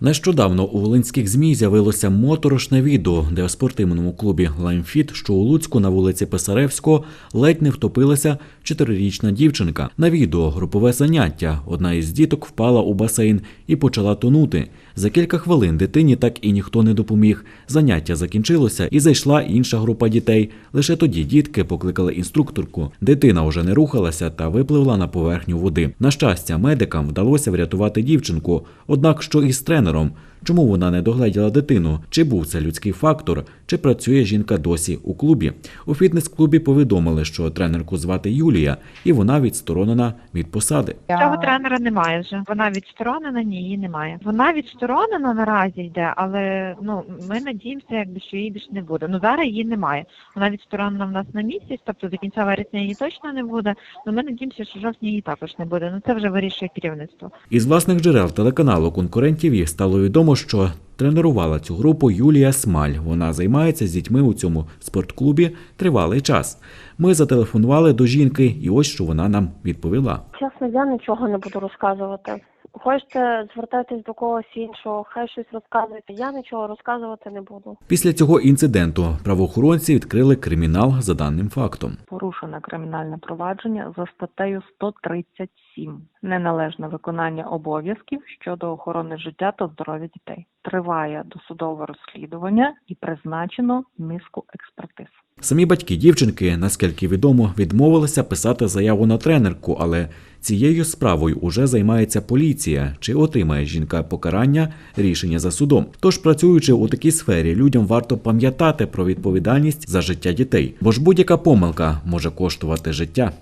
Нещодавно у волинських змі з'явилося моторошне відео, де у спортивному клубі Лаймфіт, що у Луцьку на вулиці Писаревського, ледь не втопилася чотирирічна дівчинка. На відео групове заняття. Одна із діток впала у басейн і почала тонути. За кілька хвилин дитині так і ніхто не допоміг. Заняття закінчилося і зайшла інша група дітей. Лише тоді дітки покликали інструкторку. Дитина вже не рухалася та випливла на поверхню води. На щастя, медикам вдалося врятувати дівчинку. Однак що із тренером? тренером. Чому вона не догледіла дитину? Чи був це людський фактор? Чи працює жінка досі у клубі? У фітнес-клубі повідомили, що тренерку звати Юлія, і вона відсторонена від посади. Цього тренера немає вже. Вона відсторонена, ні, її немає. Вона відсторонена наразі йде, але ну ми надіємося, якби що її більше не буде. Ну зараз її немає. Вона відсторонена в нас на місяць, тобто до кінця вересня її точно не буде. Ну ми надіємося, що жовтні її також не буде. Ну це вже вирішує керівництво. Із власних джерел телеканалу конкурентів їх стало відомо, що тренувала цю групу Юлія Смаль. Вона займається з дітьми у цьому спортклубі тривалий час. Ми зателефонували до жінки, і ось що вона нам відповіла. Чесно, я нічого не буду розказувати. Хочете звертайтесь до когось іншого, хай щось розказуєте. Я нічого розказувати не буду. Після цього інциденту правоохоронці відкрили кримінал за даним фактом. порушено кримінальне провадження за статтею 137 неналежне виконання обов'язків щодо охорони життя та здоров'я дітей. Триває досудове розслідування і призначено низку експертиз. Самі батьки дівчинки, наскільки відомо, відмовилися писати заяву на тренерку, але цією справою уже займається поліція. Чи отримає жінка покарання рішення за судом? Тож, працюючи у такій сфері, людям варто пам'ятати про відповідальність за життя дітей, бо ж будь-яка помилка може коштувати життя.